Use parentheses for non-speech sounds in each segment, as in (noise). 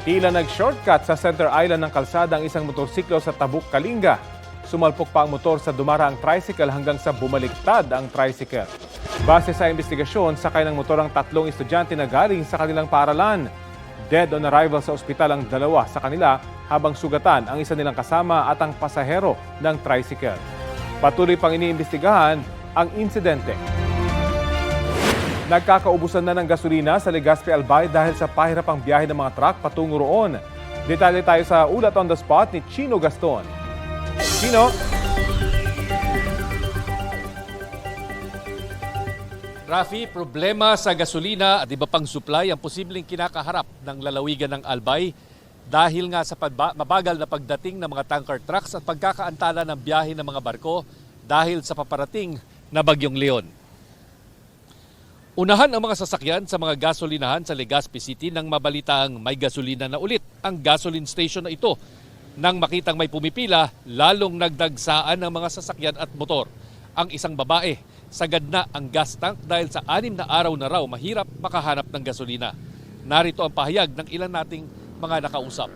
Tila nag-shortcut sa center island ng kalsada ang isang motorsiklo sa Tabuk, Kalinga. Sumalpok pa ang motor sa dumaraang tricycle hanggang sa bumaliktad ang tricycle. Base sa investigasyon, sakay ng motor ang tatlong estudyante na galing sa kanilang paaralan. Dead on arrival sa ospital ang dalawa sa kanila habang sugatan ang isa nilang kasama at ang pasahero ng tricycle. Patuloy pang iniimbestigahan ang insidente. Nagkakaubusan na ng gasolina sa Legazpi Albay dahil sa pahirapang biyahe ng mga truck patungo roon. Detalye tayo sa ulat on the spot ni Chino Gaston. Chino? Rafi, problema sa gasolina at iba pang supply ang posibleng kinakaharap ng lalawigan ng Albay dahil nga sa mabagal na pagdating ng mga tanker trucks at pagkakaantala ng biyahe ng mga barko dahil sa paparating na Bagyong Leon. Unahan ang mga sasakyan sa mga gasolinahan sa Legazpi City nang mabalitaang may gasolina na ulit ang gasoline station na ito. Nang makitang may pumipila, lalong nagdagsaan ang mga sasakyan at motor. Ang isang babae, sagad na ang gas tank dahil sa anim na araw na raw mahirap makahanap ng gasolina. Narito ang pahayag ng ilan nating mga nakausap.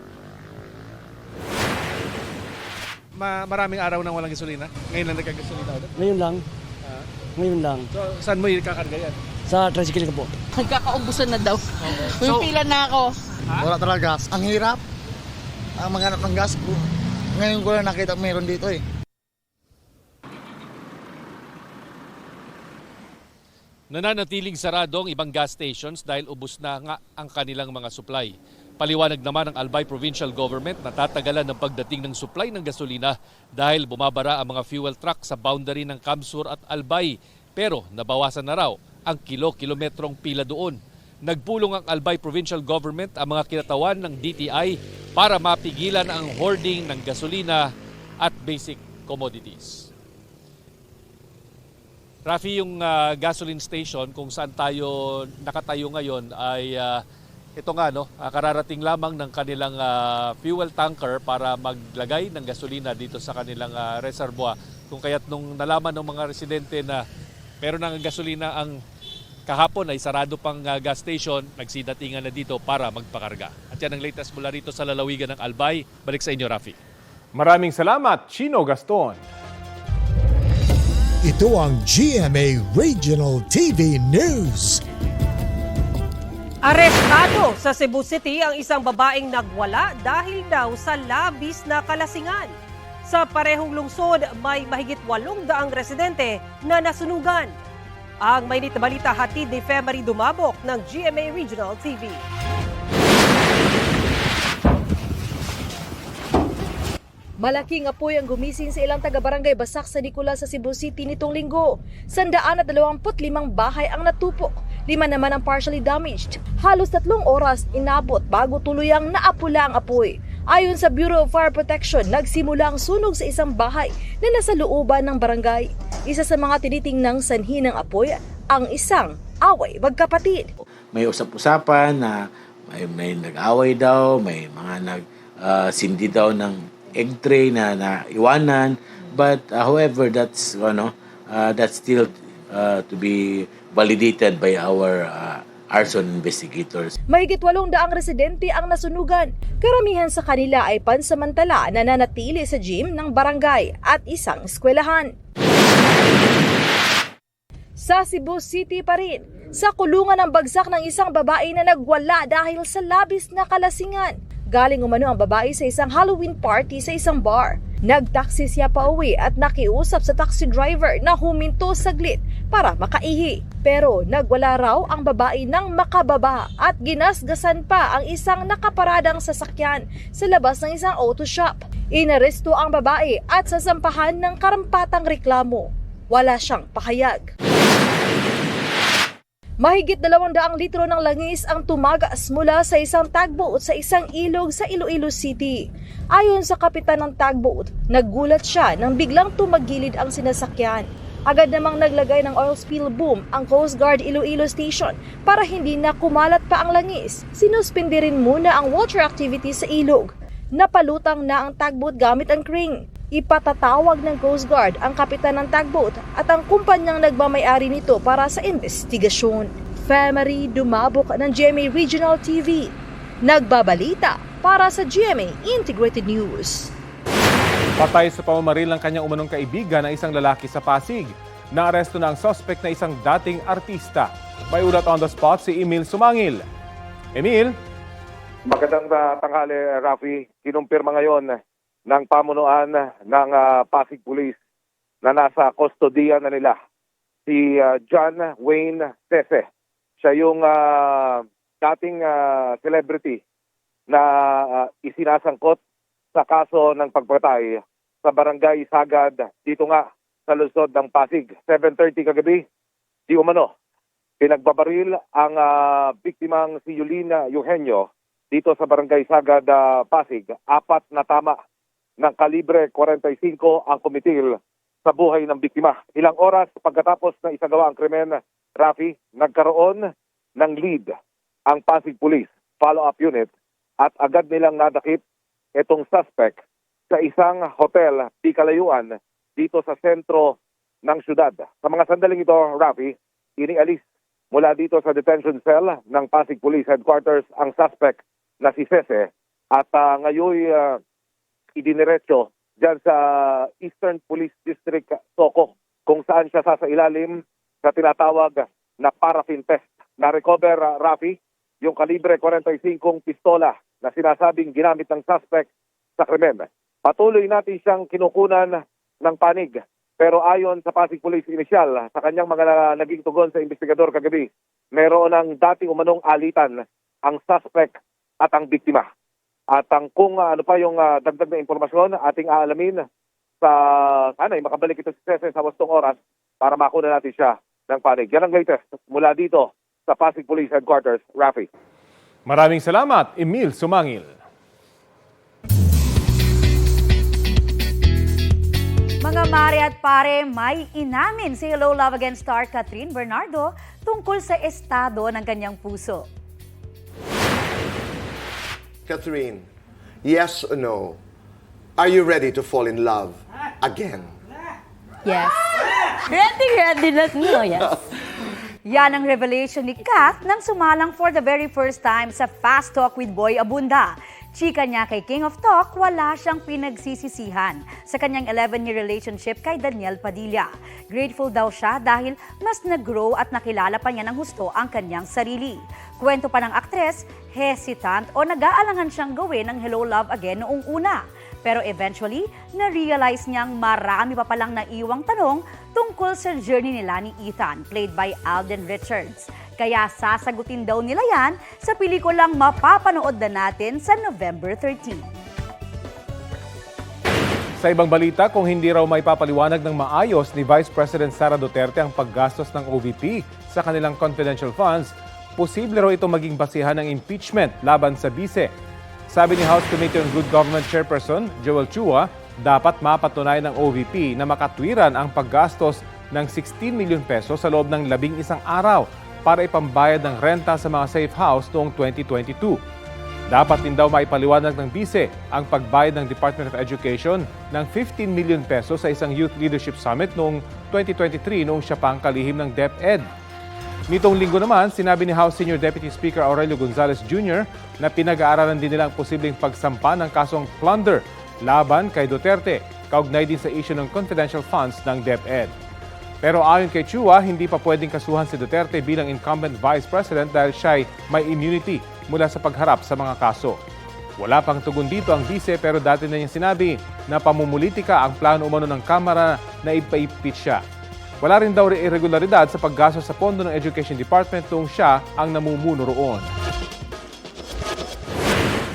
Ma- maraming araw nang walang gasolina. Ngayon lang nagkagasolina ulit. Ngayon lang. Ngayon lang. So, saan mo ikakarga yan? Sa tricycle ko po. Nagkakaubusan na daw. Pumipila na ako. Wala talaga gas. Ang hirap. Ang maghanap ng gas. Ngayon ko lang nakita meron dito eh. Nananatiling sarado ang ibang gas stations dahil ubos na nga ang kanilang mga supply. Paliwanag naman ng Albay Provincial Government na tatagalan ng pagdating ng supply ng gasolina dahil bumabara ang mga fuel truck sa boundary ng Kamsur at Albay. Pero nabawasan na raw ang kilo-kilometrong pila doon. Nagpulong ang Albay Provincial Government ang mga kinatawan ng DTI para mapigilan ang hoarding ng gasolina at basic commodities. Rafi, yung ah, gasoline station kung saan tayo nakatayo ngayon ay ah, ito nga no, ah, kararating lamang ng kanilang ah, fuel tanker para maglagay ng gasolina dito sa kanilang ah, reservoir. Kung kaya't nung nalaman ng mga residente na meron ng gasolina ang kahapon ay sarado pang ah, gas station, nagsidatingan na dito para magpakarga. At yan ang latest mula rito sa lalawigan ng Albay. Balik sa inyo, Rafi. Maraming salamat, Chino Gaston. Ito ang GMA Regional TV News. Arestado sa Cebu City ang isang babaeng nagwala dahil daw sa labis na kalasingan. Sa parehong lungsod, may mahigit 800 residente na nasunugan. Ang may na balita hatid ni Femery Dumabok ng GMA Regional TV. Malaking apoy ang gumising sa ilang taga-barangay Basak sa Nicolas sa Cebu City nitong linggo. Sandaan at 25 bahay ang natupok. Lima naman ang partially damaged. Halos tatlong oras inabot bago tuluyang naapula ang apoy. Ayon sa Bureau of Fire Protection, nagsimula ang sunog sa isang bahay na nasa looban ng barangay. Isa sa mga tinitingnang sanhi ng apoy, ang isang away magkapatid. may usap-usapan na may, may nag-away daw, may mga nag ah, sindi daw ng egg tray na naiwanan. But uh, however, that's ano, uh, that's still uh, to be validated by our uh, arson investigators. Mahigit walong daang residente ang nasunugan. Karamihan sa kanila ay pansamantala na nanatili sa gym ng barangay at isang eskwelahan. Sa Cebu City pa rin, sa kulungan ng bagsak ng isang babae na nagwala dahil sa labis na kalasingan. Galing umano ang babae sa isang Halloween party sa isang bar. Nagtaksi siya pa uwi at nakiusap sa taxi driver na huminto saglit para makaihi. Pero nagwala raw ang babae ng makababa at ginasgasan pa ang isang nakaparadang sasakyan sa labas ng isang auto shop. Inaresto ang babae at sasampahan ng karampatang reklamo. Wala siyang pahayag. Mahigit 200 litro ng langis ang tumagas mula sa isang tugboat sa isang ilog sa Iloilo City. Ayon sa kapitan ng tugboat, naggulat siya nang biglang tumagilid ang sinasakyan. Agad namang naglagay ng oil spill boom ang Coast Guard Iloilo Station para hindi na kumalat pa ang langis. Sinuspindi rin muna ang water activity sa ilog. Napalutang na ang tugboat gamit ang crane. Ipatatawag ng Coast Guard ang kapitan ng tugboat at ang kumpanyang nagmamayari nito para sa investigasyon. Femery Dumabok ng GMA Regional TV. Nagbabalita para sa GMA Integrated News. Patay sa pamamaril ng kanyang umunong kaibigan ng isang lalaki sa Pasig. Naaresto na ang suspect na isang dating artista. May ulat on the spot si Emil Sumangil. Emil? Magandang uh, tanghali, Rafi. Kinumpirma ngayon ng pamunuan ng ah, Pasig Police na nasa kustodiya na nila si ah, John Wayne Tese. Siya yung ah, dating ah, celebrity na ah, isinasangkot sa kaso ng pagpatay sa barangay Sagad dito nga sa lungsod ng Pasig. 7.30 kagabi, di umano. Pinagbabaril ang ah, biktimang si Yulina Eugenio dito sa barangay Sagad, ah, Pasig. Apat na tama ng kalibre 45 ang kumitil sa buhay ng biktima. Ilang oras pagkatapos na isagawa ang krimen, Rafi, nagkaroon ng lead ang Pasig Police Follow-up Unit at agad nilang nadakip itong suspect sa isang hotel di kalayuan dito sa sentro ng syudad. Sa mga sandaling ito, Rafi, inialis mula dito sa detention cell ng Pasig Police Headquarters ang suspect na si Sese at uh, ngayon uh, idiniretso dyan sa Eastern Police District Soco kung saan siya sasailalim sa tinatawag na paraffin test. Na-recover, uh, Rafi, yung kalibre 45 pistola na sinasabing ginamit ng suspect sa krimen. Patuloy natin siyang kinukunan ng panig. Pero ayon sa Pasig Police Initial, sa kanyang mga naging tugon sa investigador kagabi, meron ng dating umanong alitan ang suspect at ang biktima. At ang kung uh, ano pa yung uh, dagdag na impormasyon, ating aalamin sa sana makabalik ito si Cesar sa wastong oras para makuna natin siya ng panig. Yan ang latest mula dito sa Pasig Police Headquarters, Rafi. Maraming salamat, Emil Sumangil. Mga mare at pare, may inamin si Hello Love Again star Catherine Bernardo tungkol sa estado ng kanyang puso. Catherine, yes or no? Are you ready to fall in love again? Yes. Ready, ready na no, yes. Yan ang revelation ni Kath nang sumalang for the very first time sa Fast Talk with Boy Abunda. Chika niya kay King of Talk, wala siyang pinagsisisihan sa kanyang 11-year relationship kay Daniel Padilla. Grateful daw siya dahil mas nag-grow at nakilala pa niya ng husto ang kanyang sarili. Kwento pa ng aktres, hesitant o nag-aalangan siyang gawin ng Hello Love Again noong una. Pero eventually, na-realize niyang marami pa palang naiwang tanong tungkol sa journey nila ni Ethan, played by Alden Richards. Kaya sasagutin daw nila yan sa pelikulang mapapanood na natin sa November 13. Sa ibang balita, kung hindi raw may papaliwanag ng maayos ni Vice President Sara Duterte ang paggastos ng OVP sa kanilang confidential funds, posible raw ito maging basihan ng impeachment laban sa bise. Sabi ni House Committee on Good Government Chairperson Joel Chua, dapat mapatunayan ng OVP na makatwiran ang paggastos ng 16 milyon pesos sa loob ng labing isang araw para ipambayad ng renta sa mga safe house noong 2022. Dapat din daw maipaliwanag ng bise ang pagbayad ng Department of Education ng 15 million pesos sa isang Youth Leadership Summit noong 2023 noong siya pang kalihim ng DepEd. Nitong linggo naman, sinabi ni House Senior Deputy Speaker Aurelio Gonzales Jr. na pinag-aaralan din nila ang posibleng pagsampa ng kasong plunder laban kay Duterte, kaugnay din sa issue ng confidential funds ng DepEd. Pero ayon kay Chua, hindi pa pwedeng kasuhan si Duterte bilang incumbent vice president dahil siya may immunity mula sa pagharap sa mga kaso. Wala pang tugon dito ang bise pero dati na niya sinabi na pamumulitika ang plano umano ng Kamara na ipaipit siya. Wala rin daw irregularidad sa paggasto sa pondo ng Education Department noong siya ang namumuno roon.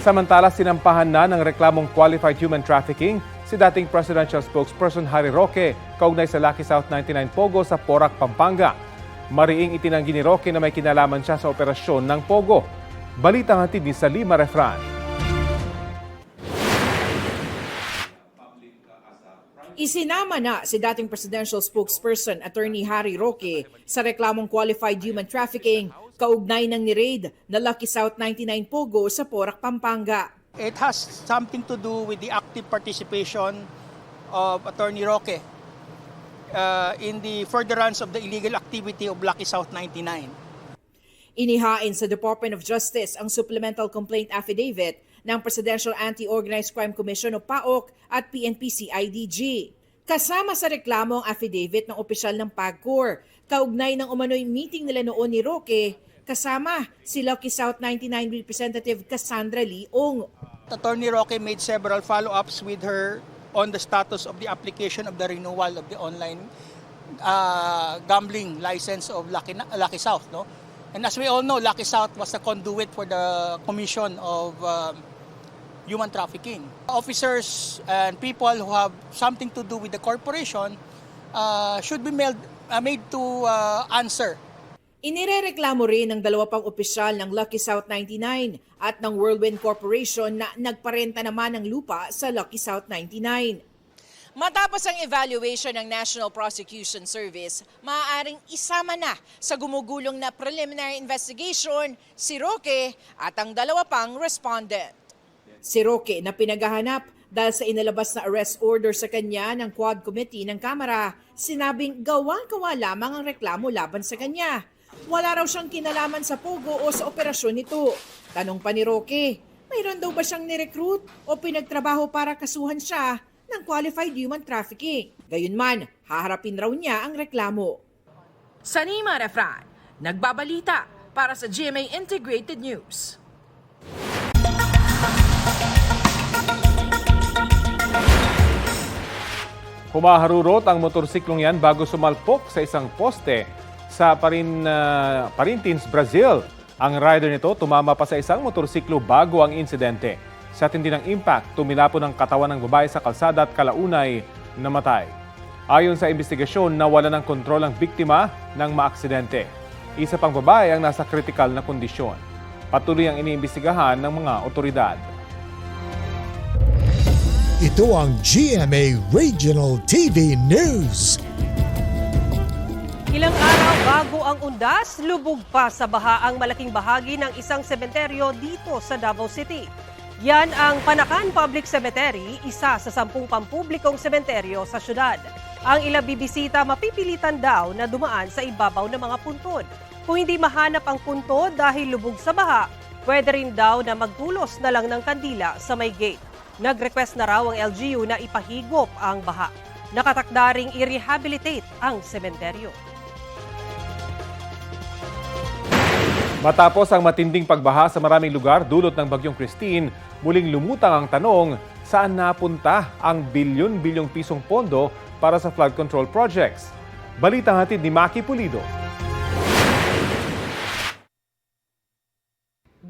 Samantala, sinampahan na ng reklamong qualified human trafficking si dating presidential spokesperson Harry Roque kaugnay sa Lucky South 99 Pogo sa Porac, Pampanga. Mariing itinanggi ni Roque na may kinalaman siya sa operasyon ng Pogo. Balitang hatid ni Salima Refran. Isinama na si dating presidential spokesperson Attorney Harry Roque sa reklamong qualified human trafficking kaugnay ng ni-raid na Lucky South 99 Pogo sa Porac, Pampanga. It has something to do with the active participation of Attorney Roque uh, in the furtherance of the illegal activity of Lucky South 99. Inihain sa Department of Justice ang Supplemental Complaint Affidavit ng Presidential Anti-Organized Crime Commission o PAOK at PNP-CIDG. Kasama sa reklamo ang affidavit ng opisyal ng PAGCOR, kaugnay ng umano'y meeting nila noon ni Roque, kasama si Lucky South 99 Representative Cassandra Leong. Attorney Roque made several follow-ups with her on the status of the application of the renewal of the online uh, gambling license of Lucky, Lucky South. No? And as we all know, Lucky South was a conduit for the commission of um, human trafficking. Officers and people who have something to do with the corporation uh, should be made, uh, made to uh, answer Inirereklamo rin ng dalawa pang opisyal ng Lucky South 99 at ng Whirlwind Corporation na nagparenta naman ng lupa sa Lucky South 99. Matapos ang evaluation ng National Prosecution Service, maaaring isama na sa gumugulong na preliminary investigation si Roque at ang dalawa pang respondent. Si Roque na pinagahanap dahil sa inalabas na arrest order sa kanya ng Quad Committee ng Kamara, sinabing gawa-gawa lamang ang reklamo laban sa kanya. Wala raw siyang kinalaman sa Pogo o sa operasyon nito. Tanong pa ni Roque, mayroon daw ba siyang nirecruit o pinagtrabaho para kasuhan siya ng qualified human trafficking? Gayunman, haharapin raw niya ang reklamo. Sanima Refran, nagbabalita para sa GMA Integrated News. Humaharurot ang motorsiklong yan bago sumalpok sa isang poste sa Parin, uh, Parintins, Brazil. Ang rider nito tumama pa sa isang motorsiklo bago ang insidente. Sa tindi ng impact, tumilapon ang katawan ng babae sa kalsada at kalaunay namatay. Ayon sa investigasyon, nawala ng kontrol ang biktima ng maaksidente. Isa pang babae ang nasa critical na kondisyon. Patuloy ang iniimbestigahan ng mga otoridad. Ito ang GMA Regional TV News. Ilang araw bago ang undas, lubog pa sa baha ang malaking bahagi ng isang sementeryo dito sa Davao City. Yan ang Panakan Public Cemetery, isa sa sampung pampublikong sementeryo sa syudad. Ang ilang bibisita mapipilitan daw na dumaan sa ibabaw ng mga puntod. Kung hindi mahanap ang puntod dahil lubog sa baha, pwede rin daw na magtulos na lang ng kandila sa may gate. Nag-request na raw ang LGU na ipahigop ang baha. Nakatakda i-rehabilitate ang sementeryo. Matapos ang matinding pagbaha sa maraming lugar dulot ng Bagyong Christine, muling lumutang ang tanong saan napunta ang bilyon-bilyong pisong pondo para sa flood control projects. Balitang hatid ni Maki Pulido.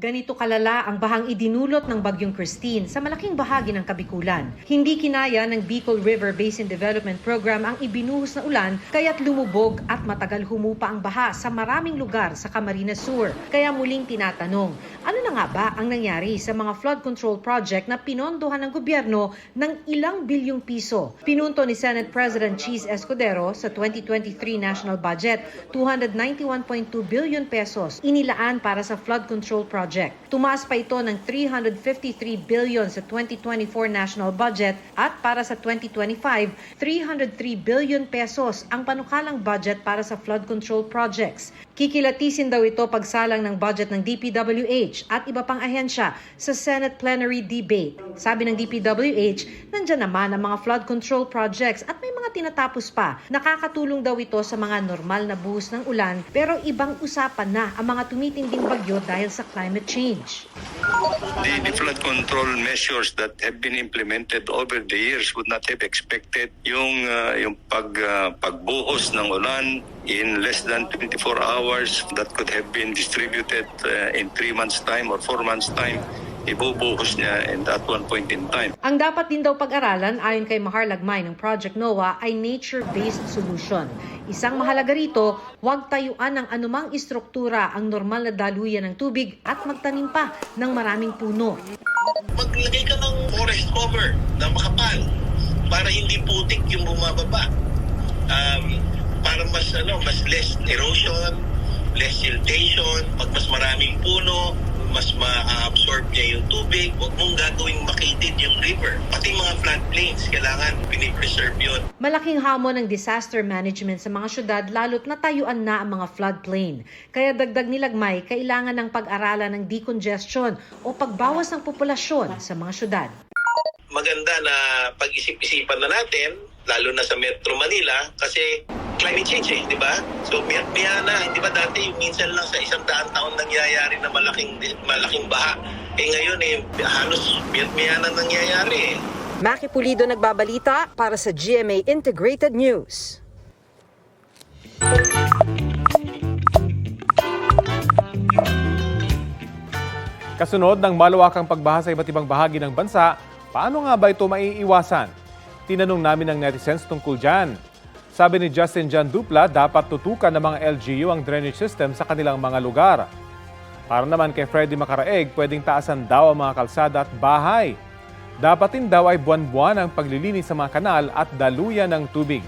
Ganito kalala ang bahang idinulot ng Bagyong Christine sa malaking bahagi ng Kabikulan. Hindi kinaya ng Bicol River Basin Development Program ang ibinuhos na ulan kaya't lumubog at matagal humupa ang baha sa maraming lugar sa Camarines Sur. Kaya muling tinatanong, ano na nga ba ang nangyari sa mga flood control project na pinondohan ng gobyerno ng ilang bilyong piso? Pinunto ni Senate President Cheese Escudero sa 2023 national budget, 291.2 billion pesos inilaan para sa flood control project project. Tumaas pa ito ng 353 billion sa 2024 national budget at para sa 2025, 303 billion pesos ang panukalang budget para sa flood control projects. Kikilatisin daw ito pagsalang ng budget ng DPWH at iba pang ahensya sa Senate plenary debate. Sabi ng DPWH, nandyan naman ang mga flood control projects at may mga tinatapos pa. Nakakatulong daw ito sa mga normal na buhos ng ulan pero ibang usapan na ang mga tumitinding bagyo dahil sa climate change. The, the flood control measures that have been implemented over the years would not have expected yung uh, yung pag uh, pagbuhos ng ulan in less than 24 hours that could have been distributed uh, in 3 months time or 4 months time ibubuhos niya in that one point in time. Ang dapat din daw pag-aralan ayon kay Mahar Lagmay ng Project NOAA ay nature-based solution. Isang mahalaga rito, huwag tayuan ng anumang istruktura ang normal na daluyan ng tubig at magtanim pa ng maraming puno. Maglagay ka ng forest cover na makapal para hindi putik yung bumababa. Um, para mas ano, mas less erosion, less siltation, pag mas maraming puno, mas ma-absorb niya yung tubig. huwag mong gagawing makitid yung river. Pati mga floodplains, kailangan pinipreserve yun. Malaking hamon ng disaster management sa mga syudad lalo't natayuan na ang mga floodplain. Kaya dagdag nilagmay, kailangan ng pag-aralan ng decongestion o pagbawas ng populasyon sa mga syudad. Maganda na pag-isip-isipan na natin, lalo na sa Metro Manila, kasi climate change eh, di ba? So, miya na, di ba dati minsan lang sa isang daan taon nangyayari na malaking malaking baha. Eh ngayon eh, halos miya na nangyayari eh. Maki Pulido nagbabalita para sa GMA Integrated News. Kasunod ng malawakang pagbaha sa iba't ibang bahagi ng bansa, paano nga ba ito maiiwasan? Tinanong namin ng netizens tungkol dyan. Sabi ni Justin Jan Dupla, dapat tutukan ng mga LGU ang drainage system sa kanilang mga lugar. Para naman kay Freddy Macaraeg, pwedeng taasan daw ang mga kalsada at bahay. Dapat din daw ay buwan-buwan ang paglilinis sa mga kanal at daluyan ng tubig.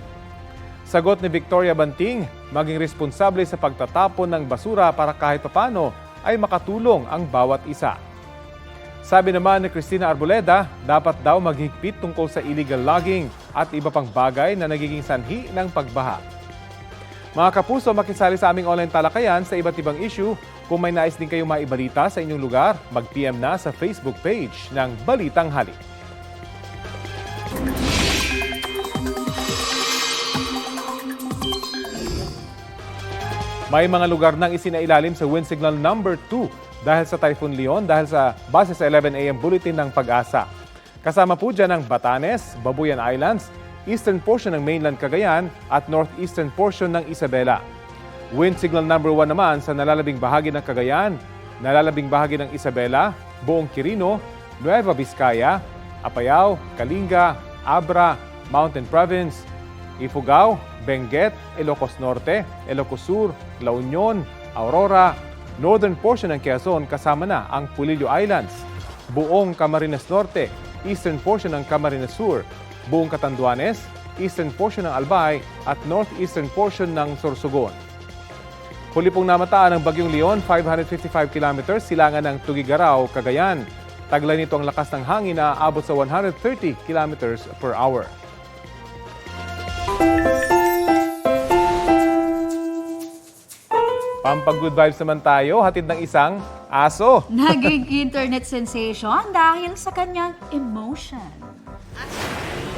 Sagot ni Victoria Banting, maging responsable sa pagtatapon ng basura para kahit papano ay makatulong ang bawat isa. Sabi naman ni Cristina Arboleda, dapat daw maghigpit tungkol sa illegal logging at iba pang bagay na nagiging sanhi ng pagbaha. Mga kapuso, makisali sa aming online talakayan sa iba't ibang issue. Kung may nais din kayong maibalita sa inyong lugar, mag-PM na sa Facebook page ng Balitang Halik. May mga lugar nang isinailalim sa wind signal number 2 dahil sa Typhoon Leon dahil sa base sa 11 a.m. bulletin ng pag-asa. Kasama po dyan ang Batanes, Babuyan Islands, eastern portion ng mainland Cagayan at northeastern portion ng Isabela. Wind signal number 1 naman sa nalalabing bahagi ng Cagayan, nalalabing bahagi ng Isabela, buong Quirino, Nueva Vizcaya, Apayao, Kalinga, Abra, Mountain Province, Ifugao, Benguet, Ilocos Norte, Ilocos Sur, La Union, Aurora, northern portion ng Quezon kasama na ang Pulillo Islands, buong Camarines Norte, eastern portion ng Camarines Sur, buong Catanduanes, eastern portion ng Albay at northeastern portion ng Sorsogon. Huli pong namataan ng Bagyong Leon, 555 kilometers silangan ng Tugigaraw, Cagayan. Taglay nito ang lakas ng hangin na aabot sa 130 kilometers per hour. Pampag good vibes naman tayo, hatid ng isang aso. (laughs) Naging internet sensation dahil sa kanyang emotion.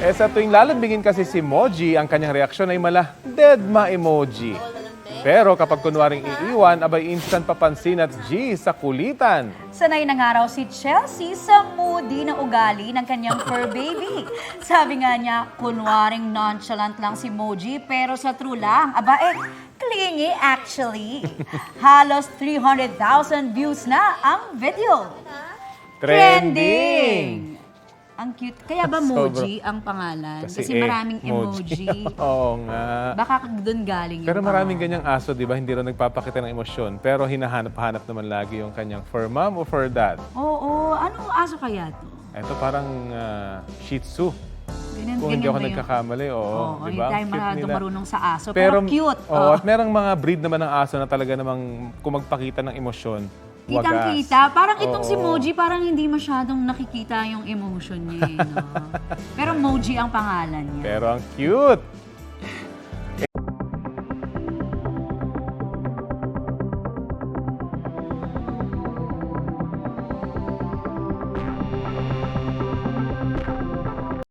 Eh sa tuwing lalambingin kasi si Moji, ang kanyang reaksyon ay mala dead ma emoji. Pero kapag kunwaring iiwan, abay instant papansin at G sa kulitan. Sanay na nga raw si Chelsea sa moody na ugali ng kanyang fur (laughs) baby. Sabi nga niya, kunwaring nonchalant lang si Moji pero sa true lang, aba eh, clingy actually. (laughs) Halos 300,000 views na ang video. Trending! Ang cute. Kaya ba. Moji ang pangalan? Kasi, eh, maraming emoji. (laughs) Oo nga. Baka doon galing yung Pero maraming pangalan. ganyang aso, di ba? Hindi rin nagpapakita ng emosyon. Pero hinahanap-hanap naman lagi yung kanyang fur mom o fur dad. Oo, anong aso kaya to? Ito parang ah, Shih Tzu. Ganyan, Kung hindi ganyan ako ba yun? nagkakamali, oo. Oo, di hindi ba? Ang tayo cute masyadong nila. marunong sa aso. Pero, cute. Oo, at merong mga breed naman ng aso na talaga namang kung magpakita ng emosyon. Kitang-kita. Parang itong si Oo. Moji, parang hindi masyadong nakikita yung emotion niya. eh, No? (laughs) Pero Moji ang pangalan niya. Pero ang cute!